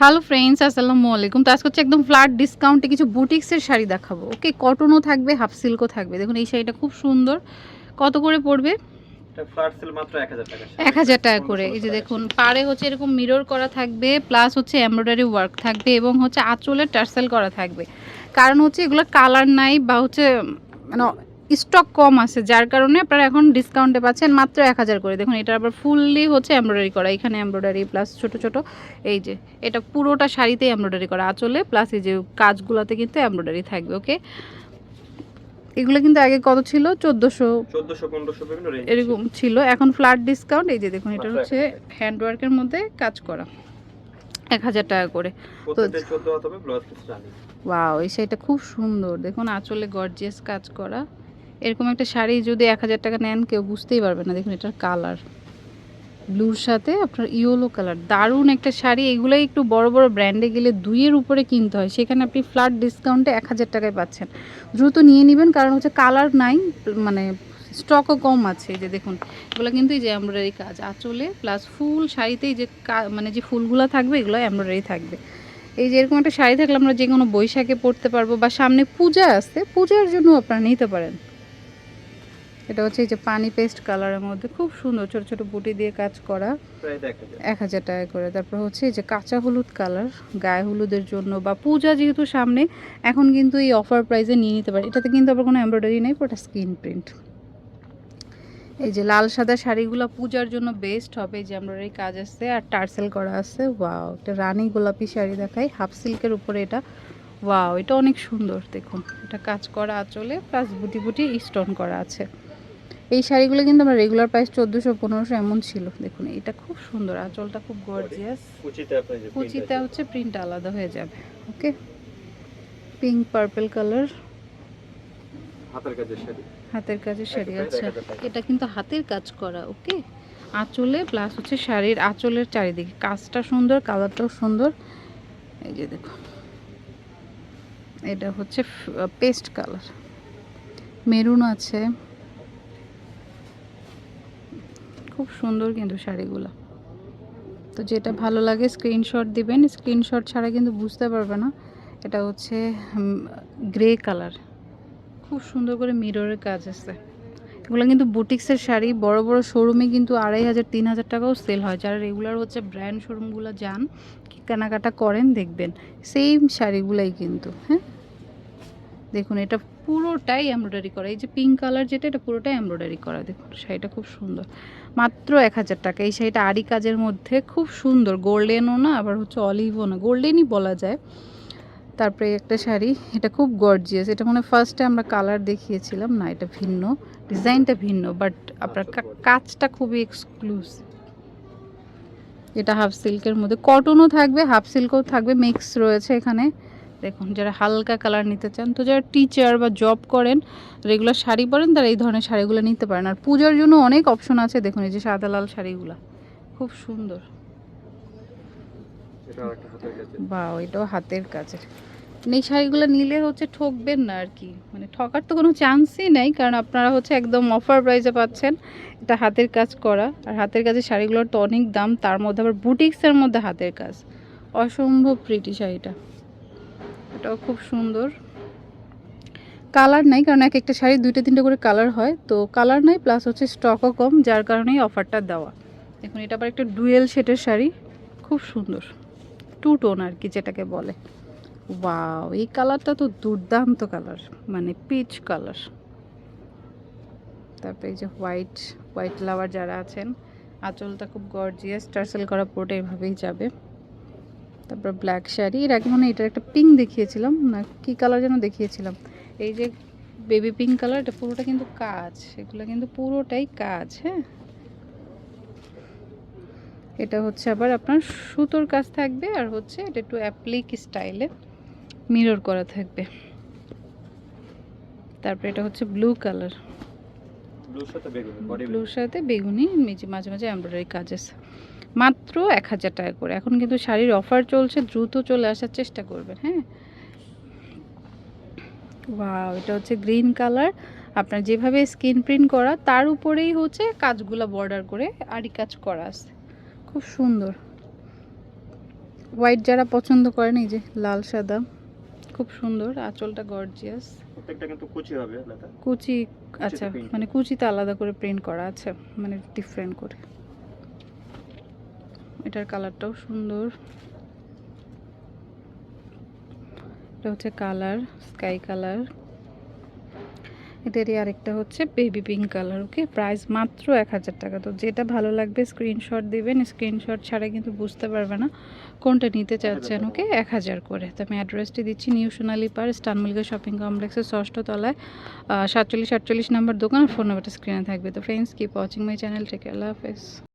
Hello friends আসসালামু আলাইকুম তো আজকে হচ্ছে একদম ফ্ল্যাট ডিসকাউন্টে কিছু বুটিক্সের শাড়ি দেখাবো। ওকে কটনও থাকবে হাফ সিল্কও থাকবে। দেখুন এই শাড়িটা খুব সুন্দর। কত করে পড়বে? এটা ফ্ল্যাট সেল মাত্র 1000 টাকা এক হাজার টাকা করে। এই যে দেখুন পাড়ে হচ্ছে এরকম মিরর করা থাকবে প্লাস হচ্ছে এমব্রয়ডারি ওয়ার্ক থাকবে এবং হচ্ছে আঁচলের টার্সেল করা থাকবে। কারণ হচ্ছে এগুলো কালার নাই বা হচ্ছে মানে স্টক কম আছে যার কারণে আপনারা এখন ডিসকাউন্টে পাচ্ছেন মাত্র এক হাজার করে। দেখুন এটা আবার ফুললি হচ্ছে এমব্রয়ডারি করা। এখানে এমব্রয়ডারি প্লাস ছোট ছোট। এই যে এটা পুরোটা শাড়িতে এমব্রয়ডারি করা। আঁচলে প্লাস এই যে কাজগুলোতে কিন্তু এমব্রয়ডারি থাকবে ওকে এগুলো কিন্তু আগে কত ছিল? চোদ্দোশো। 1400 1500 বিভিন্ন রেঞ্জ এরকম ছিল। এখন ফ্ল্যাট ডিসকাউন্ট এই যে দেখুন এটা হচ্ছে হ্যান্ডওয়ার্কের মধ্যে কাজ করা। এক হাজার টাকা করে। প্রত্যেকটা 14 হতে হবে ব্লাউজ পিস রানি ওয়াও এই শাড়িটা খুব সুন্দর। দেখুন আঁচলে গর্জিয়াস কাজ করা। এরকম একটা শাড়ি যদি এক হাজার টাকা নেন, কেউ বুঝতেই পারবে না। দেখুন, এটার কালার ব্লুর সাথে আপনার ইয়েলো কালার দারুণ একটা শাড়ি। এগুলোই একটু বড় বড় ব্র্যান্ডে গেলে দুইয়ের উপরে কিনতে হয়। সেখানে আপনি ফ্ল্যাট ডিসকাউন্টে এক হাজার টাকায় পাচ্ছেন। দ্রুত নিয়ে নেবেন, কারণ হচ্ছে কালার নাই মানে স্টকও কম আছে। যে দেখুন, এগুলো কিন্তু এই যে এমব্রয়ডারি কাজ। আঁচলে প্লাস ফুল শাড়িতেই যে মানে যে ফুলগুলো থাকবে, এগুলো এমব্রয়ডারি থাকবে। এই যে এরকম একটা শাড়ি থাকলে আমরা যে কোনো বৈশাখে পরতে পারব, বা সামনে পূজা আছে, পূজার জন্য আপনারা নিতে পারেন। এটা হচ্ছে এই যে পানি পেস্ট কালারের মধ্যে। খুব সুন্দর ছোট ছোট বুটি দিয়ে কাজ করা। এক হাজার। টাকা করে। তারপর হচ্ছে এই যে কাঁচা হলুদ কালার গায়ে হলুদের জন্য বা পূজা যেহেতু সামনে এখন কিন্তু এই অফার প্রাইসে নিয়ে নিতে পারে। এটাতে কিন্তু আবার কোনো এমব্রয়ডারি নেই ওটা স্ক্রিন প্রিন্ট এই যে লাল সাদা শাড়িগুলো পূজার জন্য বেস্ট হবে। এই যে এমব্রয়ডারি কাজ আছে আর টার্সেল করা আছে। ওয়াও এটা রানী গোলাপি শাড়ি দেখাই হাফ সিল্কের উপরে এটা। ওয়াও এটা অনেক সুন্দর দেখুন। এটা কাজ করা আঁচলে প্লাস বুটি বুটি স্টোন করা আছে। এই শাড়িগুলো কিন্তু আমার রেগুলার প্রাইস চোদ্দোশো পনেরোশো এমন ছিল। দেখুন এটা খুব সুন্দর আঁচলটা খুব গর্জিয়াস কুচিটা হচ্ছে প্রিন্ট আলাদা হয়ে যাবে ওকে পিঙ্ক পার্পল কালার হাতের কাজের শাড়ি। হাতের কাজের শাড়ি আচ্ছা। এটা কিন্তু হাতের কাজ করা ওকে আঁচলে প্লাস হচ্ছে শাড়ির আঁচলের চারিদিকে। কাজটা সুন্দর কালারটাও সুন্দর। এই যে দেখুন এটা হচ্ছে পেস্ট কালার মেরুন আছে। খুব সুন্দর কিন্তু শাড়িগুলো। তো যেটা ভালো লাগে স্ক্রিনশট দিবেন। স্ক্রিনশট ছাড়া কিন্তু বুঝতে পারবে না। এটা হচ্ছে গ্রে কালার খুব সুন্দর করে মিররের কাজ আছে। এগুলো কিন্তু বুটিক্সের শাড়ি। বড় বড় শোরুমে কিন্তু আড়াই হাজার, তিন হাজার টাকাও সেল হয়। যারা রেগুলার হচ্ছে ব্র্যান্ড শোরুমগুলো যান, কেনাকাটা করেন, দেখবেন। সেম শাড়িগুলাই কিন্তু হ্যাঁ? দেখুন, এটা পুরোটাই এমব্রয়ডারি করা। এই যে পিঙ্ক কালার যেটা, এটা পুরোটাই এমব্রয়ডারি করা। দেখুন, শাড়িটা খুব সুন্দর। মাত্র এক হাজার টাকা। এই শাড়িটা আড়ি কাজের মধ্যে খুব সুন্দর। গোল্ডেনও না, আবার হচ্ছে অলিভও না। গোল্ডেনই বলা যায়। তারপরে একটা শাড়ি, এটা খুব গর্জিয়াস এটা মানে ফার্স্টে আমরা কালার দেখিয়েছিলাম। না, এটা ভিন্ন। ডিজাইনটা ভিন্ন বাট আপনার কাজটা খুবই এক্সক্লুসিভ এটা হাফ সিল্কের মধ্যে। কটনও থাকবে হাফ সিল্কও থাকবে। মিক্স রয়েছে এখানে। দেখুন যারা হালকা কালার নিতে চান তো যারা টিচার বা জব করেন রেগুলার শাড়ি পরেন তারা এই ধরনের শাড়িগুলো নিতে পারেন। আর পূজার জন্য অনেক অপশন আছে দেখুন এই যে সাদা লাল শাড়িগুলো। খুব সুন্দর। বা এটাও হাতের কাজের। মানে এই শাড়িগুলো নিলে হচ্ছে ঠকবেন না আর কি। মানে ঠকার তো কোনো চান্সই নেই কারণ আপনারা হচ্ছে একদম অফার প্রাইসে পাচ্ছেন। এটা হাতের কাজ করা। আর হাতের কাজের শাড়িগুলোর তো অনেক দাম তার মধ্যে আবার বুটিক্সের মধ্যে হাতের কাজ। অসম্ভব প্রিটি শাড়িটা। এটাও খুব সুন্দর। কালার নাই, কারণ এক একটা শাড়ি দুইটা তিনটে করে কালার হয়, তো কালার নাই প্লাস হচ্ছে স্টকও কম, যার কারণেই অফারটা দেওয়া। দেখুন, এটা আবার একটা ডুয়েল শেটের শাড়ি, খুব সুন্দর। টু টোন আর কি যেটাকে বলে। ওয়াও এই কালারটা তো দুর্দান্ত কালার মানে পিচ কালার তারপরে এই যে হোয়াইট হোয়াইট লাভার যারা আছেন, আঁচলটা খুব গর্জিয়াস টার্সেল করা পুরোটা এভাবেই যাবে। তারপর ব্ল্যাক শাড়ি এর আগে মানে এটার একটা পিঙ্ক দেখিয়েছিলাম না কি কালার যেন দেখিয়েছিলাম। এই যে বেবি পিঙ্ক কালার এটা পুরোটা কিন্তু কাজ এগুলো কিন্তু পুরোটাই কাজ হ্যাঁ? এটা হচ্ছে আবার আপনার সুতোর কাজ থাকবে আর হচ্ছে এটা একটু অ্যাপ্লিক স্টাইলে মিরর করা থাকবে। তারপরে এটা হচ্ছে ব্লু কালার ব্লুর সাথে বেগুনি মাঝে মাঝে এমব্রয়ডারি কাজ আছে মাত্র এক হাজার টাকা করে। এখন কিন্তু শাড়ির অফার চলছে দ্রুত চলে আসার চেষ্টা করবেন হ্যাঁ? ওয়াও এটা হচ্ছে গ্রিন কালার আপনার যেভাবে স্কিন প্রিন্ট করা তার উপরেই হচ্ছে কাজগুলো বর্ডার করে আড়ি কাজ করা আছে। খুব সুন্দর। হোয়াইট যারা পছন্দ করেন এই যে লাল সাদা খুব সুন্দর আঁচলটা গর্জিয়াস প্রত্যেকটা কিন্তু কুচি হবে কুচি আচ্ছা মানে কুচিতে আলাদা করে প্রিন্ট করা আছে মানে ডিফারেন্ট করে। এটার কালারটাও সুন্দর। এটা হচ্ছে কালার, স্কাই কালার। এটারই আরেকটা হচ্ছে baby pink colour, okay? Price মাত্র এক হাজার টাকা। তো যেটা ভালো লাগবে, স্ক্রিনশট দিবেন। স্ক্রিনশট ছাড়া কিন্তু বুঝতে পারবে না কোনটা নিতে চাচ্ছেন, ওকে? এক হাজার করে। তো আমি অ্যাড্রেসটি দিচ্ছি নিউ সোনালি পার স্টানমুলগা শপিং কমপ্লেক্সের ষষ্ঠ তলায়। সাতচল্লিশ, আটচল্লিশ নাম্বার দোকান, ফোন নাম্বারটা স্ক্রিনে থাকবে। তো friends keep watching my channel take আল্লাহ হাফেজ।